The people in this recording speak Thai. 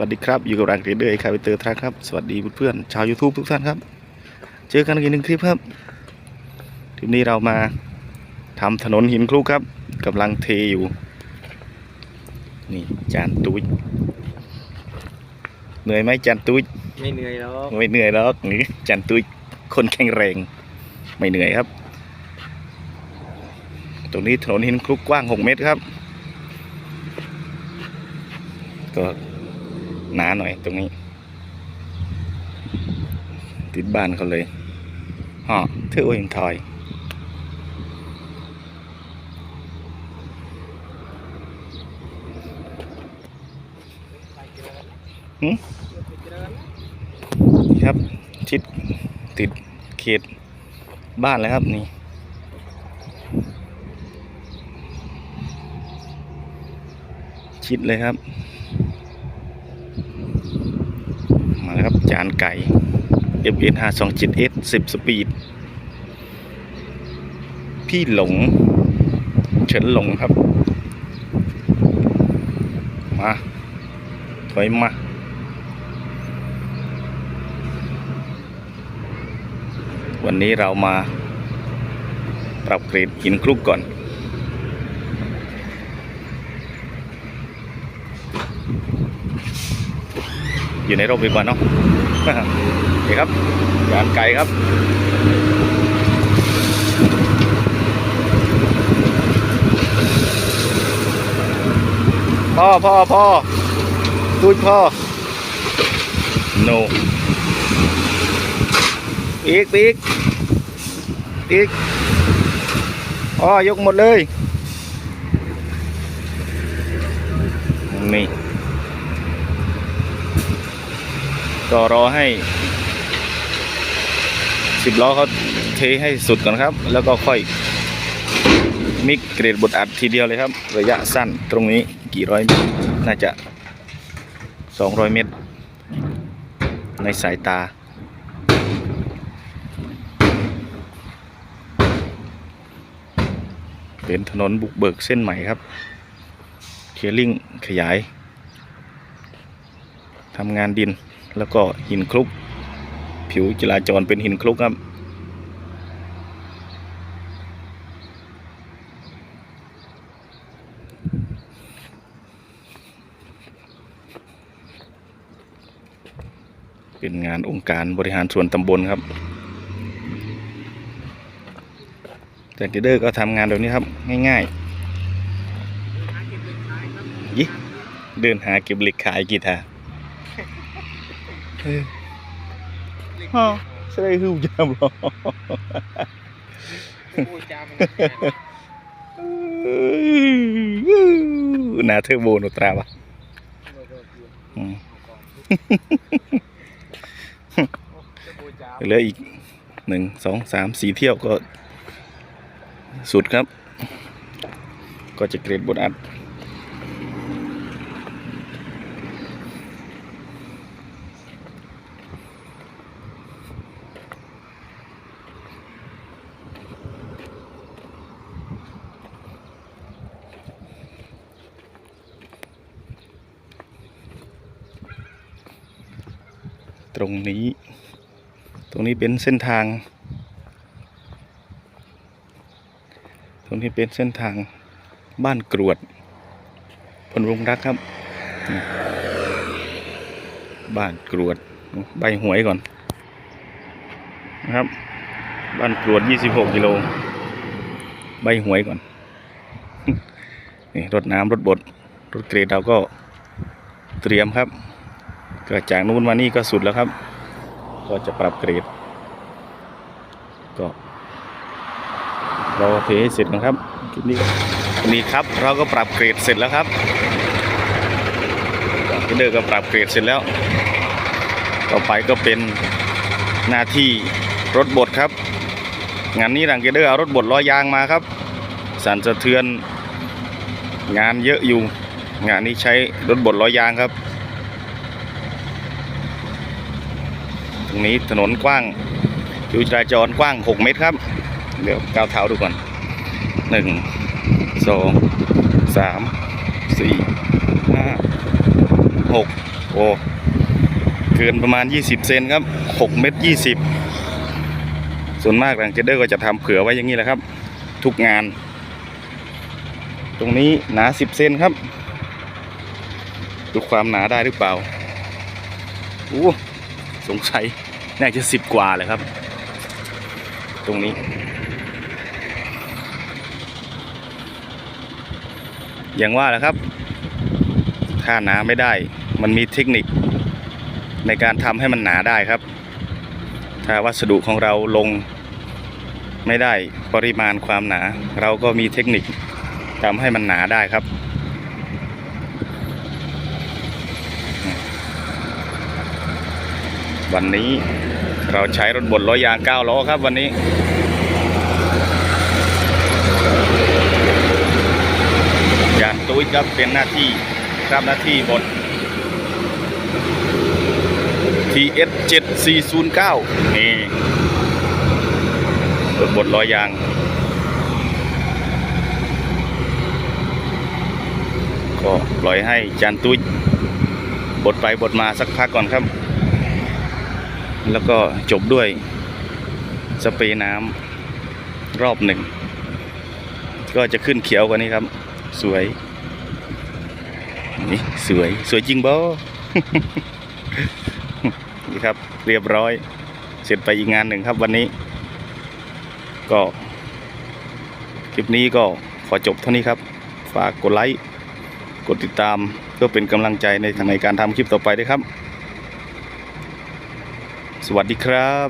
วัสดีครับ อยู่กับรังเรเดอร์คาร์บิเตอร์ทรัคครับ สวัสดีเพื่อนๆชาว YouTube ทุกท่านครับ เจอกันอีกหนึ่งคลิปครับคลิปนี้เรามาทำถนนหินคลุกครับกำลังเทอยู่ นี่จานตุ้ยเหนื่อยไหมจานตุ้ยไม่เหนื่อยแล้วไม่เหนื่อยหรอกนี่จานตุ้ยคนแข็งแรง ไม่เหนื่อยครับ ตรงนี้ถนนหินคลุกกว้าง 6 เมตรครับ ก็ หนาหน่อยตรงนี้ ติดบ้านเขาเลยห่อเธอโอ้ยงถอยนี่ครับ ชิดติดเขตบ้านเลยครับนี่ชิดเลยครับ มาแล้วครับ จานไก่ f n 5 2 7 s 10 สปีด พี่หลง เฉินหลงครับ มา ถอยมา วันนี้เรามา ปรับเกรดหินคลุกก่อน อยู่ในร่มดีกว่าเนาะโอเคครับยานไกลครับพ่อพ่อพ่อพูดพ่อ no อีกอีกอีกพ่อยกหมดเลยนี่ ก็รอให้สิบล้อเขาเทให้สุดก่อนครับ แล้วก็ค่อยมิกเกรดบดอัดทีเดียวเลยครับ ระยะสั้นตรงนี้กี่ร้อยเมตรน่าจะสองร้อยเมตร ในสายตา เป็นถนนบุกเบิกเส้นใหม่ครับ เคลียร์ลิงขยายทำงานดิน แล้วก็หินคลุก ผิวจราจรเป็นหินคลุกครับ เป็นงานองค์การบริหารส่วนตำบลครับแต่กีเดอร์ก็ทำงานแบบนี้ครับ ง่ายๆยิเดินหาเก็บเหล็กขายกีตาร์ ฮะใช่คือจำหรอพูจามันนาเทอโบโนตราวะเหลืออีกหนึ่งสองสามสี่เที่ยวก็สุดครับ ก็จะเกรดบทอัด ตรงนี้ ตรงนี้เป็นเส้นทาง ตรงนี้เป็นเส้นทางบ้านกรวดพลรุงรักครับ บ้านกรวดใบหวยก่อนนะครับ บ้านกรวด 26 กิโล ใบหวยก่อน นี่รถน้ำรถบด รถเกรดเราก็เตรียมครับ ก็จากนู้นมานี่ก็สุดแล้วครับ ก็จะปรับเกรด ก็เรอเทให้เสร็จกันครับนี้นี่ครับเราก็ปรับเกรดเสร็จแล้วครับพี่เดอร์ก็ปรับเกรดเสร็จแล้ว ต่อไปก็เป็นหน้าที่รถบดครับ งานนี้หลังเกเดอร์เอารถบดล้อยางมาครับสั่นสะเทือนงานเยอะอยู่ งานนี้ใช้รถบดล้อยางครับ ตรงนี้ถนนกว้างผิวจราจรกว้าง 6 เมตรครับ เดี๋ยวก้าวเท้าดูก่อน 1 2 3 4 5 6 โอ้ เกินประมาณ 20 เซนครับ 6 เมตร 20 ส่วนมากหลังเจเดอร์ก็จะทำเผื่อไว้อย่างนี้แหละครับ ทุกงาน ตรงนี้หนา 10 เซนครับ ดูความหนาได้หรือเปล่า อู้ สงสัยน่าจะสิบกว่าเลยครับ ตรงนี้ อย่างว่าแหละครับ ถ้าหนาไม่ได้ มันมีเทคนิคในการทำให้มันหนาได้ครับ ถ้าวัสดุของเราลงไม่ได้ปริมาณความหนา เราก็มีเทคนิคทำให้มันหนาได้ครับ วันนี้เราใช้รถบดล้อยาง9ล้อครับวันนี้ยานตุ้ยครับเป็นหน้าที่รับหน้าที่บด TS 7409นี่รถบดล้อยางก็ปล่อยให้จานตุ้ยบดไปบดมาสักพักก่อนครับ แล้วก็จบด้วยสเปรย์น้ำรอบหนึ่ง ก็จะขึ้นเขียวกว่านี้ครับ สวย นี่สวยสวยจริงบ่นี่ครับเรียบร้อย เสร็จไปอีกงานหนึ่งครับวันนี้ ก็คลิปนี้ก็ขอจบเท่านี้ครับ ฝากกดไลค์ กดติดตามเพื่อเป็นกำลังใจในทางในการทำคลิปต่อไปด้วยครับ สวัสดีครับ